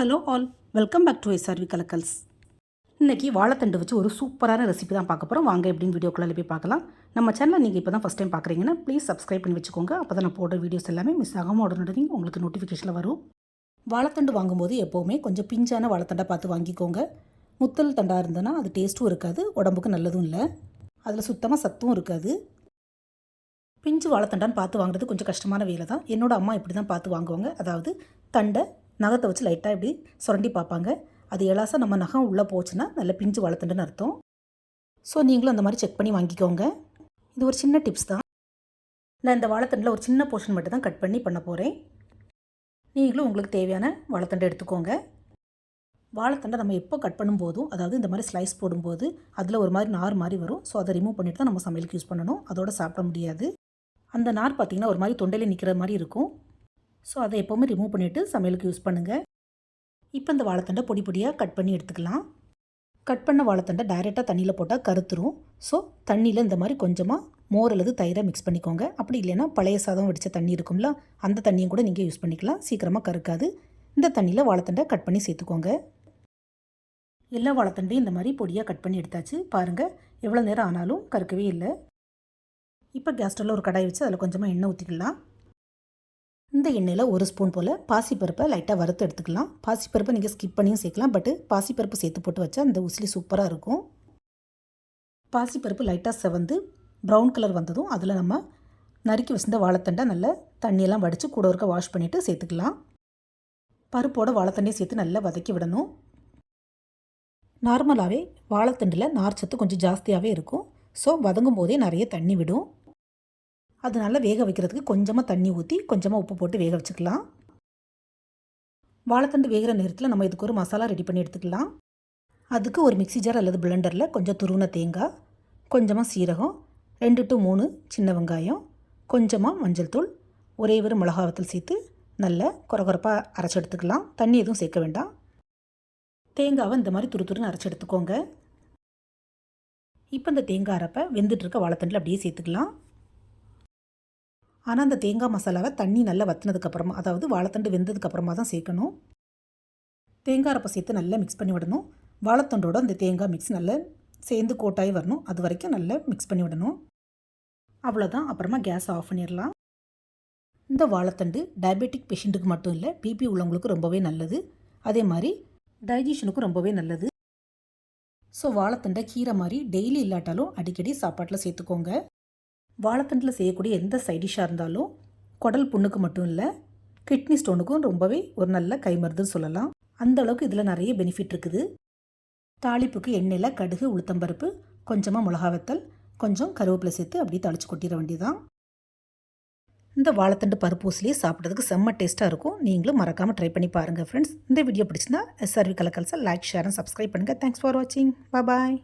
Hello all welcome back to SRV Kalakkals. இன்றைக்கி வாழைத்தண்டு வச்சு ஒரு சூப்பரான ரெசிபி தான் பார்க்க போகிறோம் வாங்க எப்படின்னு வீடியோக்குள்ளே போய் பார்க்கலாம். நம்ம சேனலை நீங்கள் இப்போ தான் ஃபஸ்ட் டைம் பார்க்குறீங்கன்னா ப்ளீஸ் சப்ஸ்கிரைப் பண்ணி வச்சுக்கோங்க. அப்போ தான் நான் போடுற வீடியோஸ் எல்லாமே மிஸ் ஆகாமல் உடனடி உங்களுக்கு நோட்டிஃபிகேஷனில் வரும். வாழைத்தண்டு வாங்கும்போது எப்போவுமே கொஞ்சம் பிஞ்சான வாழைத்தண்டாக பார்த்து வாங்கிக்கோங்க. முத்தல் தண்டாக இருந்ததுன்னா அது டேஸ்ட்டும் இருக்காது உடம்புக்கு நல்லதும் இல்லை. அதில் சுத்தமாக சத்தும் இருக்காது. பிஞ்சு வாழைத்தண்டான்னு பார்த்து வாங்குறது கொஞ்சம் கஷ்டமான வேலை தான். என்னோடய அம்மா இப்படி தான் பார்த்து வாங்குவாங்க. அதாவது தண்டை நகத்தை வச்சு லைட்டாக இப்படி சுரண்டி பார்ப்பாங்க. அது எலாசாக நம்ம நகம் உள்ளே போச்சுன்னா நல்ல பிஞ்சு வளர்த்துட்டுன்னு அர்த்தம். ஸோ நீங்களும் அந்த மாதிரி செக் பண்ணி வாங்கிக்கோங்க. இது ஒரு சின்ன டிப்ஸ் தான். நான் இந்த வாழைத்தண்டில் ஒரு சின்ன போர்ஷன் மட்டும் தான் கட் பண்ணி பண்ண போகிறேன் நீங்களும் உங்களுக்கு தேவையான வாழைத்தண்டை எடுத்துக்கோங்க. வாழைத்தண்டை நம்ம எப்போ கட் பண்ணும்போதும் அதாவது இந்த மாதிரி ஸ்லைஸ் போடும்போது அதில் ஒரு மாதிரி நார் மாதிரி வரும். ஸோ அதை ரிமூவ் பண்ணிட்டு தான் நம்ம சமையலுக்கு யூஸ் பண்ணணும். அதோட சாப்பிட முடியாது. அந்த நார் பார்த்திங்கன்னா ஒரு மாதிரி தொண்டையில் நிற்கிற மாதிரி இருக்கும். ஸோ அதை எப்போவுமே ரிமூவ் பண்ணிவிட்டு சமையலுக்கு யூஸ் பண்ணுங்கள் இப்போ இந்த வாழைத்தண்டை பொடி பொடியாக கட் பண்ணி எடுத்துக்கலாம். கட் பண்ண வாழைத்தண்டை டைரெக்டாக தண்ணியில் போட்டால் கருத்துரும். ஸோ தண்ணியில் இந்த மாதிரி கொஞ்சமாக மோர் அல்லது தயிரை மிக்ஸ் பண்ணிக்கோங்க. அப்படி இல்லைன்னா பழைய சாதம் வடித்த தண்ணி இருக்கும்ல அந்த தண்ணியும் கூட நீங்கள் யூஸ் பண்ணிக்கலாம். சீக்கிரமாக கருக்காது. இந்த தண்ணியில் வாழைத்தண்டை கட் பண்ணி சேர்த்துக்கோங்க. எல்லா வாழைத்தண்டையும் இந்த மாதிரி பொடியாக கட் பண்ணி எடுத்தாச்சு. பாருங்கள் எவ்வளோ நேரம் ஆனாலும் கருக்கவே இல்லை. இப்போ கேஸ் ஸ்டவ்வில் ஒரு கடாய் வச்சு அதில் கொஞ்சமாக எண்ணெய் ஊற்றிக்கலாம் இந்த எண்ணெயில் ஒரு ஸ்பூன் போல் பாசிப்பருப்பை லைட்டாக வறுத்து எடுத்துக்கலாம். பாசிப்பருப்பை நீங்கள் ஸ்கிப் பண்ணியும் சேர்க்கலாம் பட்டு பாசிப்பருப்பு சேர்த்து போட்டு வச்சா அந்த உசிலி சூப்பராக இருக்கும். பாசிப்பருப்பு லைட்டாக செவந்து ப்ரௌன் கலர் வந்ததும் அதில் நம்ம நறுக்கி வச்சிருந்த வாழைத்தண்டை நல்லா தண்ணியெல்லாம் வடித்து கூட இருக்க வாஷ் பண்ணிவிட்டு சேர்த்துக்கலாம். பருப்போட வாழைத்தண்டையும் சேர்த்து நல்லா வதக்கி விடணும். நார்மலாகவே வாழைத்தண்டில் நார்ச்சத்து கொஞ்சம் ஜாஸ்தியாகவே இருக்கும். ஸோ வதங்கும் போதே நிறைய தண்ணி விடும். அதனால வேக வைக்கிறதுக்கு கொஞ்சமாக தண்ணி ஊற்றி கொஞ்சமாக உப்பு போட்டு வேக வச்சுக்கலாம். வாழைத்தண்டு வேகிற நேரத்தில் நம்ம இதுக்கு ஒரு மசாலா ரெடி பண்ணி எடுத்துக்கலாம். அதுக்கு ஒரு மிக்சி ஜார் அல்லது பிளெண்டரில் கொஞ்சம் துருவின தேங்காய் கொஞ்சமாக சீரகம் ரெண்டு டு மூணு சின்ன வெங்காயம் கொஞ்சமாக மஞ்சள் தூள் ஒரே ஒரு மிளகாவத்தில் சேர்த்து நல்ல குறகுறப்பாக அரைச்சி எடுத்துக்கலாம். தண்ணி எதுவும் சேர்க்க வேண்டாம். தேங்காவை இந்த மாதிரி துரு துருன்னு அரைச்சி எடுத்துக்கோங்க. இப்போ இந்த தேங்காய் அரைப்பை வெந்துட்டுருக்க வாழைத்தண்டில் அப்படியே சேர்த்துக்கலாம். ஆனால் அந்த தேங்காய் மசாலாவை தண்ணி நல்லா வத்தினதுக்கப்புறமா அதாவது வாழைத்தண்டு வெந்ததுக்கப்புறமா தான் சேர்க்கணும். தேங்காய் அரப்பை சேர்த்து நல்லா மிக்ஸ் பண்ணி விடணும். வாழைத்தண்டோட அந்த தேங்காய் மிக்ஸ் நல்லா சேர்ந்து கோட்டாகி வரணும். அது வரைக்கும் நல்லா மிக்ஸ் பண்ணி விடணும். அவ்வளோதான் அப்புறமா கேஸ் ஆஃப் பண்ணிடலாம். இந்த வாழைத்தண்டு டயபெட்டிக் பேஷண்ட்டுக்கு மட்டும் இல்லை பிபி உள்ளவங்களுக்கு ரொம்பவே நல்லது. அதே மாதிரி டைஜஷனுக்கும் ரொம்பவே நல்லது. ஸோ வாழைத்தண்டை கீரை மாதிரி டெய்லி இல்லாட்டாலும் அடிக்கடி சாப்பாட்டில் சேர்த்துக்கோங்க. வாழைத்தண்டில் செய்யக்கூடிய எந்த சைடிஷாக இருந்தாலும் குடல் புண்ணுக்கு மட்டும் இல்லை கிட்னி ஸ்டோனுக்கும் ரொம்பவே ஒரு நல்ல கைமருந்துன்னு சொல்லலாம். அந்த அளவுக்கு இதில் நிறைய பெனிஃபிட் இருக்குது. தாளிப்புக்கு எண்ணெயில் கடுகு உளுத்தம்பருப்பு கொஞ்சமாக மிளகா வத்தல் கொஞ்சம் கருவேப்பிலை சேர்த்து அப்படியே தளிச்சு கொட்டிட வேண்டியதான் இந்த வாழைத்தண்டு பருப்பூசிலே சாப்பிட்றதுக்கு செம்ம டேஸ்ட்டாக இருக்கும். நீங்களும் மறக்காமல் ட்ரை பண்ணி பாருங்கள் ஃப்ரெண்ட்ஸ் இந்த வீடியோ பிடிச்சிருந்தா எஸ்ஆர்வி கலக்கல்ஸை லைக் ஷேர் அண்ட் சப்ஸ்கிரைப் பண்ணுங்கள் தேங்க்ஸ் ஃபார் வாட்சிங் பாய்